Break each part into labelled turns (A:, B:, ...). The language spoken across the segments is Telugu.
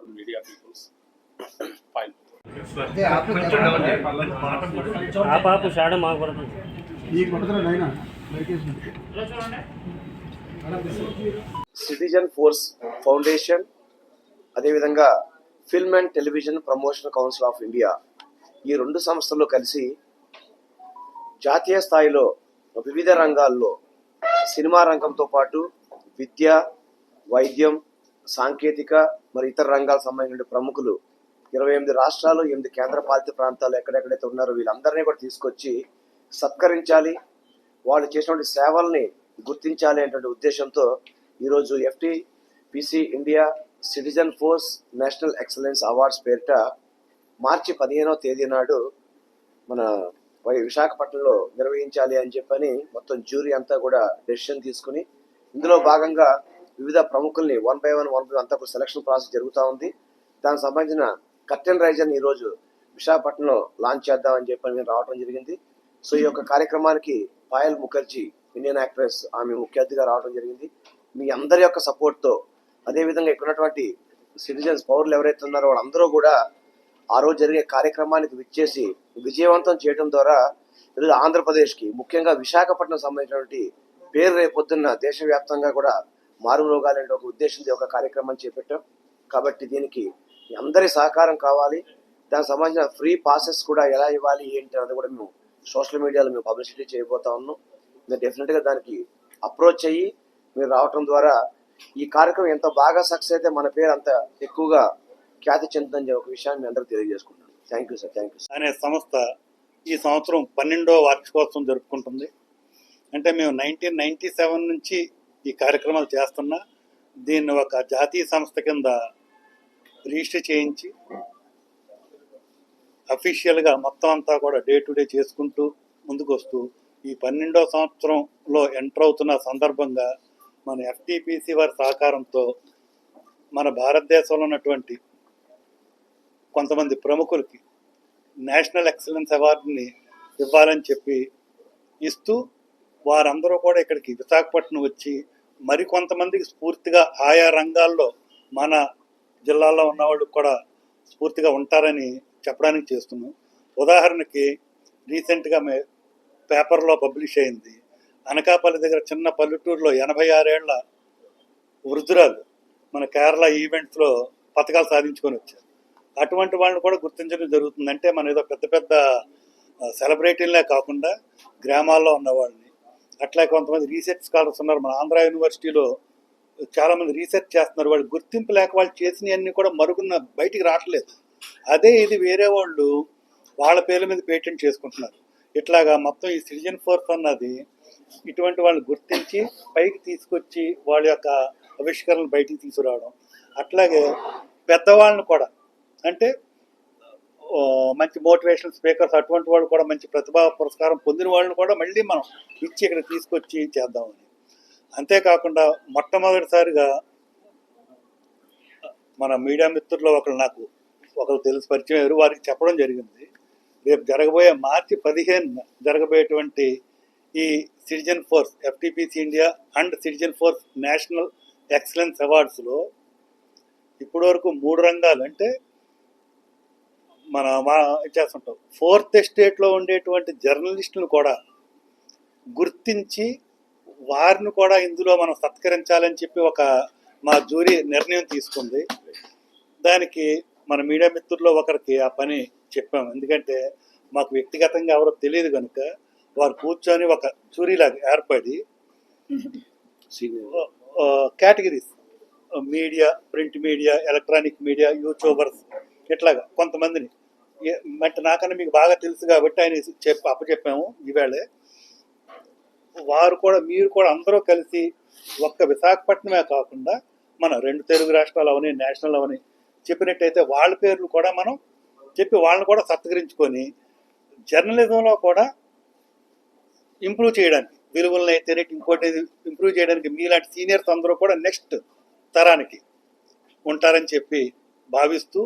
A: other media peoples. Fine.
B: Citizen force foundation అదేవిధంగా film and television promotion council of India ఈ రెండు సంస్థలు కలిసి జాతీయ స్థాయిలో వివిధ రంగాల్లో సినిమా రంగంతో పాటు విద్య వైద్యం సాంకేతిక మరి ఇతర రంగాలకు సంబంధించిన ప్రముఖులు ఇరవై ఎనిమిది రాష్ట్రాలు ఎనిమిది కేంద్ర పాలిత ప్రాంతాలు ఎక్కడెక్కడైతే ఉన్నారో వీళ్ళందరినీ కూడా తీసుకొచ్చి సత్కరించాలి. వాళ్ళు చేసినటువంటి సేవల్ని గుర్తించాలి అనేటువంటి ఉద్దేశంతో ఈరోజు FT PC India citizen force national excellence awards పేరిట మార్చి పదిహేనవ తేదీ నాడు మన వై- విశాఖపట్నంలో నిర్వహించాలి అని చెప్పని మొత్తం జ్యూరీ అంతా కూడా డెసిషన్ తీసుకుని ఇందులో భాగంగా వివిధ ప్రముఖుల్ని one by one one by అంతా కూడా సెలక్షన్ ప్రాసెస్ జరుగుతూ ఉంది. దానికి సంబంధించిన కర్టెన్ రైజర్ని ఈరోజు విశాఖపట్నంలో లాంచ్ చేద్దామని చెప్పని మేము రావడం జరిగింది. సో ఈ యొక్క కార్యక్రమానికి పాయల్ ముఖర్జీ ఇండియన్ యాక్ట్రెస్ ఆమె ముఖ్య అతిథిగా రావడం జరిగింది. మీ అందరి యొక్క సపోర్ట్తో అదేవిధంగా ఇక్కడ ఉన్నటువంటి సిటిజన్స్ పౌరులు ఎవరైతే ఉన్నారో వాళ్ళందరూ కూడా ఆ రోజు జరిగే కార్యక్రమానికి విచ్చేసి విజయవంతం చేయడం ద్వారా ఈరోజు ఆంధ్రప్రదేశ్కి ముఖ్యంగా విశాఖపట్నం సంబంధించినటువంటి పేరు రేపొద్దున్న దేశవ్యాప్తంగా కూడా మారు మారుమోగాలనే ఒక ఉద్దేశంతో ఒక కార్యక్రమం చేపట్టాం. కాబట్టి దీనికి అందరి సహకారం కావాలి. దానికి సంబంధించిన ఫ్రీ పాసెస్ కూడా ఎలా ఇవ్వాలి ఏంటి అనేది కూడా మేము సోషల్ మీడియాలో మేము పబ్లిసిటీ చేయబోతా ఉన్నాం. మీరు డెఫినెట్గా దానికి అప్రోచ్ అయ్యి మీరు రావటం ద్వారా ఈ కార్యక్రమం ఎంత బాగా సక్సెస్ అయితే మన పేరు అంత ఎక్కువగా ఖ్యాతి చెందుతుందని ఒక విషయాన్ని మీ అందరికీ తెలియజేసుకుంటున్నాను. Thank you sir thank you
C: అనే సంస్థ ఈ సంవత్సరం పన్నెండో వార్షికోత్సవం జరుపుకుంటుంది. అంటే మేము నైన్టీన్ నైన్టీ సెవెన్ నుంచి ఈ కార్యక్రమాలు చేస్తున్నా దీన్ని ఒక జాతీయ సంస్థ కింద రిజిస్టర్ చేయించి అఫీషియల్గా మొత్తం అంతా కూడా డే టు డే చేసుకుంటూ ముందుకు వస్తూ ఈ పన్నెండో సంవత్సరంలో ఎంటర్ అవుతున్న సందర్భంగా మన ఎఫ్టీపీసీ వారి సహకారంతో మన భారతదేశంలో ఉన్నటువంటి కొంతమంది ప్రముఖులకి నేషనల్ ఎక్సలెన్స్ అవార్డుని ఇవ్వాలని చెప్పి ఇస్తూ వారందరూ కూడా ఇక్కడికి విశాఖపట్నం వచ్చి మరి కొంతమందికి స్ఫూర్తిగా ఆయా రంగాల్లో మన జిల్లాలో ఉన్న వాళ్ళు కూడా స్ఫూర్తిగా ఉంటారని చెప్పడానికి చేస్తున్నాం. ఉదాహరణకి రీసెంట్గా మే పేపర్లో పబ్లిష్ అయింది. అనకాపల్లి దగ్గర చిన్న పల్లెటూరులో ఎనభై ఆరేళ్ళ వృద్ధురాలు మన కేరళ ఈవెంట్స్లో పథకాలు సాధించుకొని వచ్చారు. అటువంటి వాళ్ళని కూడా గుర్తించడం జరుగుతుంది అంటే మన ఏదో పెద్ద పెద్ద సెలబ్రిటీలే కాకుండా గ్రామాల్లో ఉన్నవాళ్ళు అట్లా కొంతమంది రీసెర్చ్ స్కాలర్స్ ఉన్నారు. మన ఆంధ్ర యూనివర్సిటీలో చాలామంది రీసెర్చ్ చేస్తున్నారు. వాళ్ళు గుర్తింపు లేక వాళ్ళు చేసినవన్నీ కూడా మరుగున బయటికి రావట్లేదు. అదే ఇది వేరే వాళ్ళు వాళ్ళ పేర్ల మీద పేటెంట్ చేసుకుంటున్నారు. ఇట్లాగా మొత్తం ఈ సిటిజన్ ఫోర్స్ అన్నది ఇటువంటి వాళ్ళని గుర్తించి పైకి తీసుకొచ్చి వాళ్ళ యొక్క ఆవిష్కరణలు బయటికి తీసుకురావడం. అట్లాగే పెద్దవాళ్ళని కూడా అంటే మంచి మోటివేషనల్ స్పీకర్స్ అటువంటి వాళ్ళు కూడా మంచి ప్రతిభా పురస్కారం పొందిన వాళ్ళని కూడా మళ్ళీ మనం ఇచ్చి ఇక్కడ తీసుకొచ్చి చేద్దామని. అంతేకాకుండా మొట్టమొదటిసారిగా మన మీడియా మిత్రుల్లో ఒకరు నాకు ఒకరు తెలిసి పరిచయం ఎవరు వారికి చెప్పడం జరిగింది. రేపు జరగబోయే మార్చి పదిహేను జరగబోయేటువంటి ఈ citizen force FTPC India and citizen force national excellence అవార్డ్స్లో ఇప్పటివరకు మూడు రంగాలు అంటే మన మా చేస్తుంటాం. ఫోర్త్ ఎస్టేట్లో ఉండేటువంటి జర్నలిస్టులను కూడా గుర్తించి వారిని కూడా ఇందులో మనం సత్కరించాలని చెప్పి ఒక మా జూరీ నిర్ణయం తీసుకుంది. దానికి మన మీడియా మిత్రుల్లో ఒకరికి ఆ పని చెప్పాము ఎందుకంటే మాకు వ్యక్తిగతంగా ఎవరో తెలియదు కనుక వారు కూర్చొని ఒక జూరీలాగా ఏర్పడి categories media print media electronic media YouTubers ఇట్లాగా కొంతమందిని అంటే నాకన్నా మీకు బాగా తెలుసు కాబట్టి ఆయన చెప్పి అప్పచెప్పాము ఈవేళే. వారు కూడా మీరు కూడా అందరూ కలిసి ఒక్క విశాఖపట్నమే కాకుండా మన రెండు తెలుగు రాష్ట్రాలు అవని నేషనల్ అవని చెప్పినట్టయితే వాళ్ళ పేర్లు కూడా మనం చెప్పి వాళ్ళని కూడా సత్కరించుకొని జర్నలిజంలో కూడా ఇంప్రూవ్ చేయడానికి విలువలను అయితే ఇంకోటి ఇంప్రూవ్ చేయడానికి మీలాంటి సీనియర్స్ అందరూ కూడా నెక్స్ట్ తరానికి ఉంటారని చెప్పి భావిస్తూ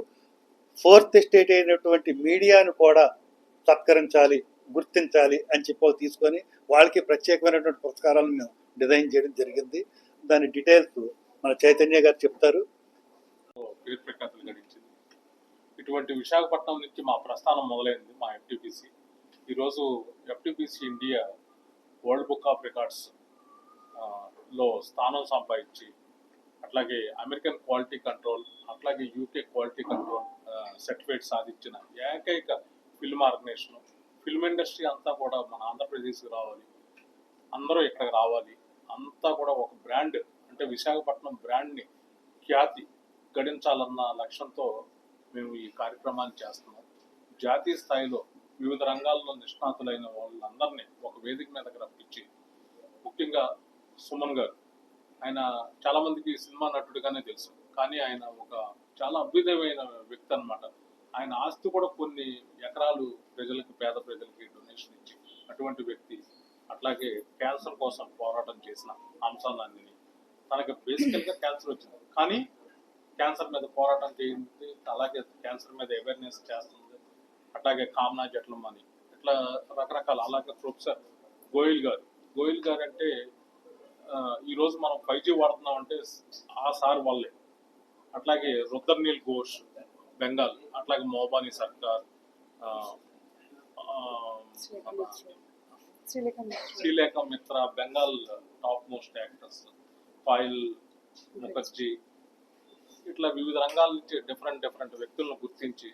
C: ఫోర్త్ ఎస్టేట్ అయినటువంటి మీడియాను కూడా సత్కరించాలి గుర్తించాలి అని చెప్పి తీసుకొని వాళ్ళకి ప్రత్యేకమైనటువంటి పురస్కారాలను మేము డిజైన్ చేయడం జరిగింది. దాని డీటెయిల్స్ మన చైతన్య గారు చెప్తారు.
A: ఇటువంటి విశాఖపట్నం నుంచి మా ప్రస్థానం మొదలైంది మా ఎఫ్టిపిసి ఈరోజు FTPC India world book of రికార్డ్స్లో స్థానం సంపాదించి అట్లాగే అమెరికన్ క్వాలిటీ కంట్రోల్ అట్లాగే యూకే క్వాలిటీ కంట్రోల్ సర్టిఫికేట్ సాధించిన ఏకైక ఫిల్మ్ ఆర్గనైజేషన్. ఫిల్మ్ ఇండస్ట్రీ అంతా కూడా మన ఆంధ్రప్రదేశ్కి రావాలి. అందరూ ఇక్కడికి రావాలి. అంతా కూడా ఒక బ్రాండ్ అంటే విశాఖపట్నం బ్రాండ్ని ఖ్యాతి గడించాలన్న లక్ష్యంతో మేము ఈ కార్యక్రమాన్ని చేస్తున్నాం. జాతీయ స్థాయిలో వివిధ రంగాల్లో నిష్ణాతులైన వాళ్ళందరినీ ఒక వేదిక మీదకి రప్పించి ముఖ్యంగా సుమన్ గారు. ఆయన చాలామందికి సినిమా నటుడిగానే తెలుసు. కానీ ఆయన ఒక చాలా అభ్యుదయమైన వ్యక్తి అన్నమాట. ఆయన ఆస్తి కూడా కొన్ని ఎకరాలు ప్రజలకి పేద ప్రజలకి డొనేషన్ ఇచ్చి అటువంటి వ్యక్తి. అట్లాగే క్యాన్సర్ కోసం పోరాటం చేసిన అంశాలన్నీ తనకి బేసికల్గా క్యాన్సర్ వచ్చింది. కానీ క్యాన్సర్ మీద పోరాటం చేయింది. అలాగే క్యాన్సర్ మీద అవేర్నెస్ చేస్తుంది. అట్లాగే కామనా అని. ఇట్లా రకరకాల అలాగే ప్రొఫెసర్ గోయల్ గారు. గోయల్ గారు అంటే ఈరోజు మనం ఫైవ్ జీ వాడుతున్నాం అంటే ఆ సార్ వల్లే అట్లాగే రుద్రనీల్ ఘోష్ బెంగాల్ అట్లాగే Moubani Sorcar Sreelekha Mitra Bengal top most actors file Mukherjee ఇట్లా వివిధ రంగాల నుంచి డిఫరెంట్ డిఫరెంట్ వ్యక్తులను గుర్తించి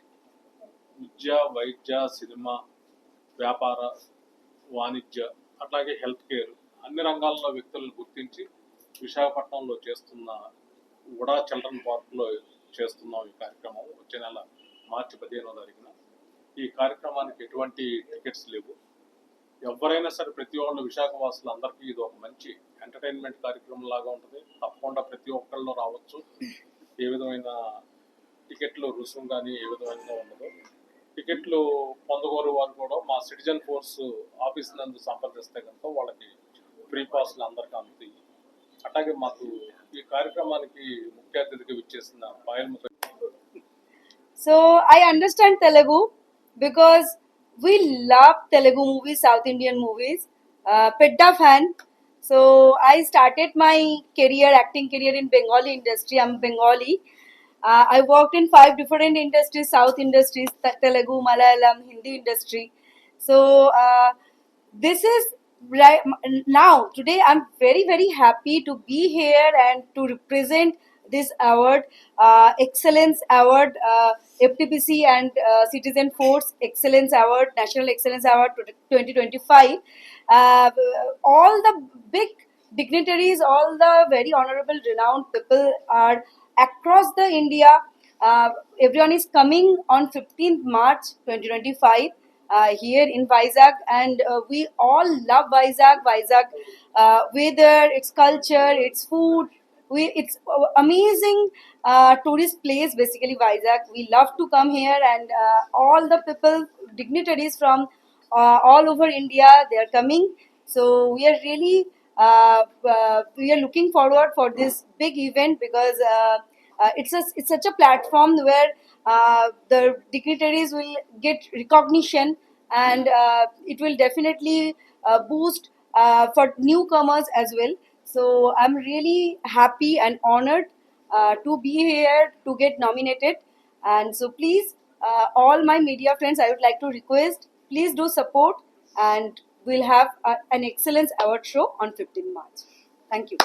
A: విద్య వైద్య సినిమా వ్యాపార వాణిజ్య అట్లాగే హెల్త్ కేర్ అన్ని రంగాల్లో వ్యక్తులను గుర్తించి విశాఖపట్నంలో చేస్తున్న ఉడా చిల్డ్రన్ పార్క్లో చేస్తున్నాం ఈ కార్యక్రమం. వచ్చే నెల మార్చి పదిహేనో తారీఖున. ఈ కార్యక్రమానికి ఎటువంటి టికెట్స్ లేవు. ఎవరైనా సరే ప్రతి ఒక్కళ్ళు విశాఖవాసులు అందరికీ ఇది ఒక మంచి ఎంటర్టైన్మెంట్ కార్యక్రమం లాగా ఉంటుంది. తప్పకుండా ప్రతి ఒక్కళ్ళు రావచ్చు. ఏ విధమైన టికెట్లు రుసుము కానీ ఏ విధమైన ఉండదు. టికెట్లు పొందగోరు వారు కూడా మా సిటిజన్ ఫోర్స్ ఆఫీస్ నందు సంప్రదిస్తే కనుక వాళ్ళకి ఫ్రీ పాస్లు అందరికీ అందుతాయి. అట్లాగే మాకు ఈ కార్యక్రమానికి ముఖ్య అతిథిగా విచ్చేసిన Payal Mukherjee
D: So I understand Telugu because we love Telugu movies, South Indian movies. Uh, Pedda fan. So I started my career, acting career in Bengali industry. I'm Bengali. Uh, I worked in five different industries, South industries, Te- Telugu, Malayalam, Hindi right now today. I'm very very happy to be here and to represent this award, uh, Excellence Award, uh, FTPC and uh, Citizen Force Excellence Award, National Excellence Award 2025. Uh, all the big dignitaries, all the very honorable, renowned people are across the India. Uh, everyone is coming on 15th March 2025 uh, here in Vizag, and uh, we all love Vizag. Vizag, uh, weather, its culture, its food. We, it's amazing uh, tourist place. Basically, Vizag. We love to come here, and uh, all the people, dignitaries from uh, all over India, they are coming. So we are really we are looking forward for this big event because uh, it's a, it's such a platform where uh, the dignitaries will get recognition and uh, it will definitely uh, boost uh, for newcomers as well. So I'm really happy and honored uh, to be here to get nominated. And so please, uh, all my media friends, I would like to request, please do support and we'll have uh, an excellence award show on 15 March. Thank you.